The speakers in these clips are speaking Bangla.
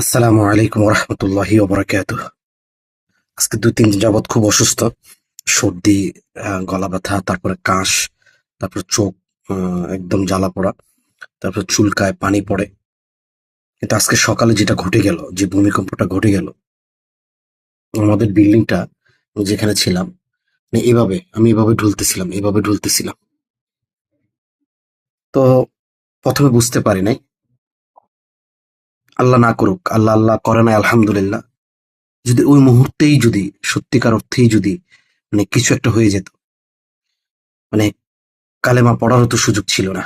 আসসালামু আলাইকুম রহমতুল্লাহি ওবরাকাত আজকে দুই, তিন দিন যাবৎ খুব অসুস্থ। সর্দি গলা ব্যথা, তারপরে কাশ, তারপর চোখ একদম জ্বালা পড়া, তারপর চুলকায়, পানি পড়ে। কিন্তু আজকে সকালে যেটা ঘটে গেল, যে ভূমিকম্পটা ঘটে গেল, আমাদের বিল্ডিংটা যেখানে ছিলাম এভাবে, আমি এভাবে ঢুলতেছিলাম এভাবে ঢুলতেছিলাম। তো প্রথমে বুঝতে পারি নাই আল্লাহ না করুক, আল্লাহ আল্লাহ করে না আলহামদুলিল্লাহ। যদি ওই মুহূর্তেই যদি, সত্যিকার অর্থেই যদি মানে কিছু একটা হয়ে যেত মানে কালেমা পড়ারও তো সুযোগ ছিল না।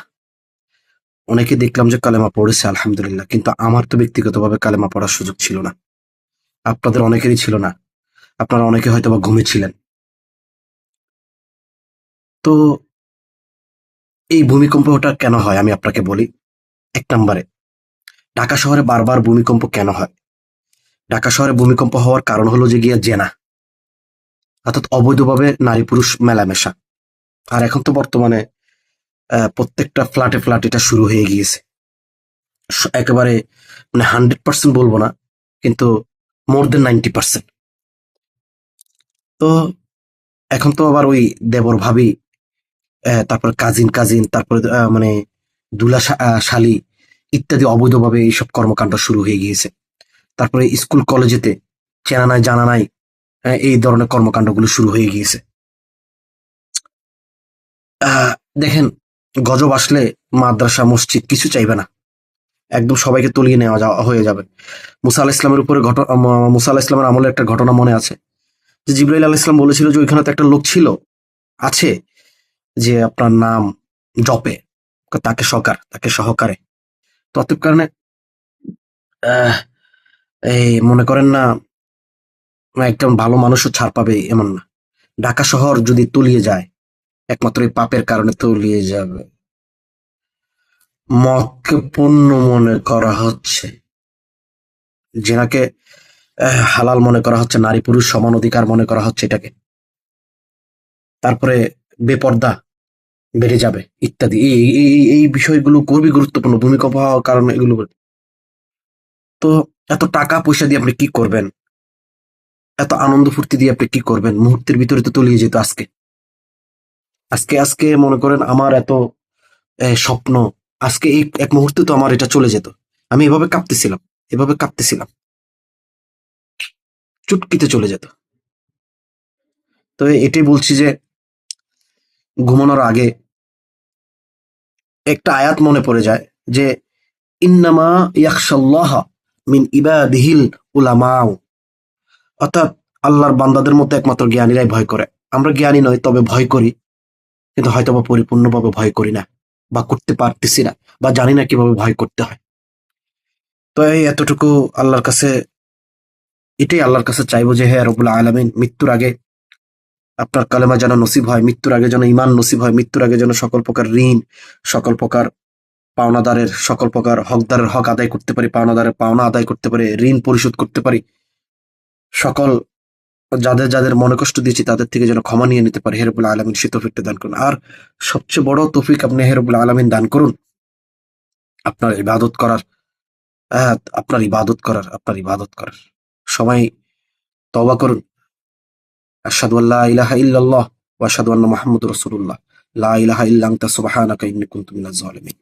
অনেকে দেখলাম যে কালেমা পড়েছে, আলহামদুলিল্লাহ, কিন্তু আমার তো ব্যক্তিগতভাবে কালেমা পড়ার সুযোগ ছিল না। আপনাদের অনেকেরই ছিল না। আপনারা অনেকে হয়তো বা ঘুমেছিলেন তো এই ভূমিকম্পটা কেন হয়? আমি আপনাকে বলি, এক নম্বরে ঢাকা শহরে বারবার ভূমিকম্প কেন হয়? ঢাকা শহরে ভূমিকম্প হওয়ার কারণ হলো যে গিয়া জেনা। অর্থাৎ অবৈধভাবে নারী পুরুষ মেলামেশা। আর এখন তো বর্তমানে প্রত্যেকটা ফ্ল্যাটে ফ্ল্যাট এটা শুরু হয়ে গিয়েছে। একেবারে মানে হান্ড্রেড পার্সেন্ট বলব না, কিন্তু মোর দেন নাইনটি পার্সেন্ট। তো এখন তো আবার ওই দেবর ভাবি তারপর কাজিন কাজিন, তারপরে মানে দুলা শালি ইত্যাদি অবৈধভাবে এইসব কর্মকাণ্ড শুরু হয়ে গিয়েছে। তারপরে স্কুল, কলেজেতে চেনা নাই, জানা নাই এই ধরনের কর্মকাণ্ডগুলো শুরু হয়ে গিয়েছে। দেখেন, গজব আসলে মাদ্রাসা, মসজিদ কিছু চাইবে না। একদম সবাইকে তলিয়ে নেওয়া যাওয়া হয়ে যাবে। মুসা আলাহ ইসলামের উপরে ঘটনা মুসা আলাহ ইসলামের আমলে একটা ঘটনা মনে আছে। যে জিব্রাইল আলাহ ইসলাম বলেছিল যে ওইখানে তো একটা লোক ছিল, আছে, যে আপনার নাম জপে, তাকে সকার তাকে সহকারে। তত কারণে আহ, এই মনে করেন না একদম ভালো মানুষও ছাড় পাবে এমন না। ঢাকা শহর যদি তলিয়ে যায় একমাত্র এই পাপের কারণে তলিয়ে যাবে। মদকে পণ্য মনে করা হচ্ছে। যেনাকে হালাল মনে করা হচ্ছে নারী পুরুষ সমান অধিকার মনে করা হচ্ছে এটাকে। তারপরে বেপর্দা বেড়ে যাবে, ইত্যাদি। এই, এই- এই- বিষয়গুলো খুবই গুরুত্বপূর্ণ ভূমিকম্প হওয়ার কারণে এগুলো। তো এত টাকা পয়সা দিয়ে আপনি কি করবেন? এত আনন্দ ফুর্তি দিয়ে আপনি কি করবেন? মুহূর্তের ভিতরে তো তলিয়ে যেত আজকে। আজকে আজকে মনে করেন আমার এত স্বপ্ন, আজকে এই এক মুহূর্তে তো আমার এটা চলে যেত। আমি এভাবে কাঁপতেছিলাম এভাবে কাঁপতেছিলাম। চুটকিতে চলে যেত। তো এটাই বলছি যে ঘুমানোর আগে একটা আয়াত মনে পড়ে যায় যে, ইন্নামা ইয়াকশাল্লাহ মিন ইবাদিহিল উলামাও অর্থাৎ আল্লাহর বান্দাদের মধ্যে একমাত্র জ্ঞানীরাই ভয় করে। আমরা জ্ঞানী নই, তবে ভয় করি। কিন্তু হয়তো বা পরিপূর্ণভাবে ভয় করি না বা করতে পারতেছি না বা জানি না কীভাবে ভয় করতে হয়। তো এই এতটুকু আল্লাহর কাছে, এটাই আল্লাহর কাছে চাইব যে হ্যাঁ রবুল্লা আলমিন, মৃত্যুর আগে আপনার কালেমা যেন নসিব হয়, মৃত্যুর আগে যেন ইমান নসিব হয়, মৃত্যুর আগে যেন সকল প্রকার ঋণ, সকল প্রকার পাওনাদারের, সকল প্রকার হকদারের হক আদায় করতে পারি, পাওনাদারের পাওনা আদায় করতে পারি, ঋণ পরিশোধ করতে পারি। সকল যাদের যাদের মনে কষ্ট দিয়েছি তাদের থেকে যেন ক্ষমা নিয়ে নিতে পারি হেরবুল আলমিন, সে তফিকটা দান করুন। আর সবচেয়ে বড় তফিক আপনি হেরবুল আলমিন, দান করুন। আপনার ইবাদত করার আপনার ইবাদত করার, আপনার ইবাদত করার। সবাই তবা করুন। আশহাদু আল্লা ইলাহা ইল্লাল্লাহ ওয়া আশহাদু আন্না মুহাম্মাদুর রাসূলুল্লাহ। লা ইলাহা ইল্লা আনতা সুবহানাকা ইন্নী কুনতু মিনাজ জালিমিন